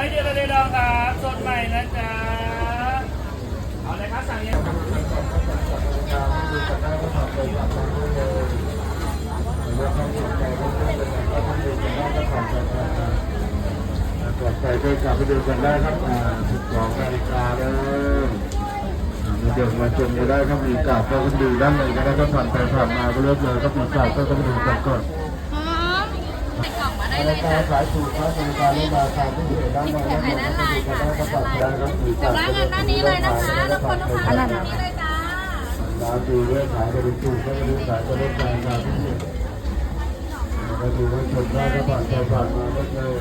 จะได้ลองครับสดใหม่นะจ๊ะ เอาเลยครับสั่งยังปลอดภัยด้วยกลับไปดูกันได้ครับอ่า12นาฬิกาแล้อ่ามาเดี๋ยวมาชมกันได้ครับมีกาบก็ต้องดูด้านในก็ได้ก็ผ่านไปผ่านมาก็เลือกเลยก็มีกาบก็ต้องดูกันก่อน หอมใส่กล่องมาได้ เลยยการนะสายถูกครับรายการนี้ราคาที่อยู่ด้านในนะครับก็ผ่านได้ครับมีเดี๋ยกาวบร้านงานด้านนี้เลยนะคะแล้วคนลูกค้าด้านนี้เลยจ้าร้านดูเรื่องขายก็ดูถูกก็ดูขายก็ลดราคาที่นี่ก็ดูว่าชมได้ก็ผ่านไปผ่านมาก็เลย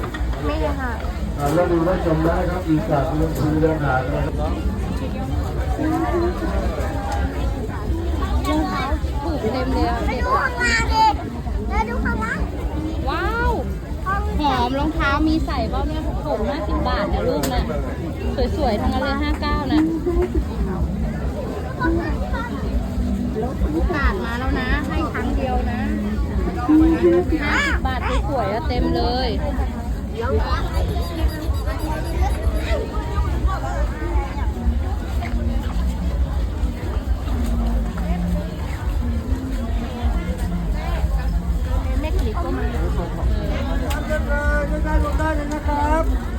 ไม่เลยค่ะอ่าแล้วดูว่าชมได้ครับอีกกาบเรื่องซื้อเรื่องขานะครับรองเท้าถูกเต็มเลยามีใส่เปล่าเนี่ยถูกห้าสิบบาทนะลูกนะสวยๆทั้งนั้นเลยห้าเก้านะโอกาทมาแล้วนะ ให้ครั้งเดียวนะห้าสิบบาทสวยๆอะเต็มเลย ครับ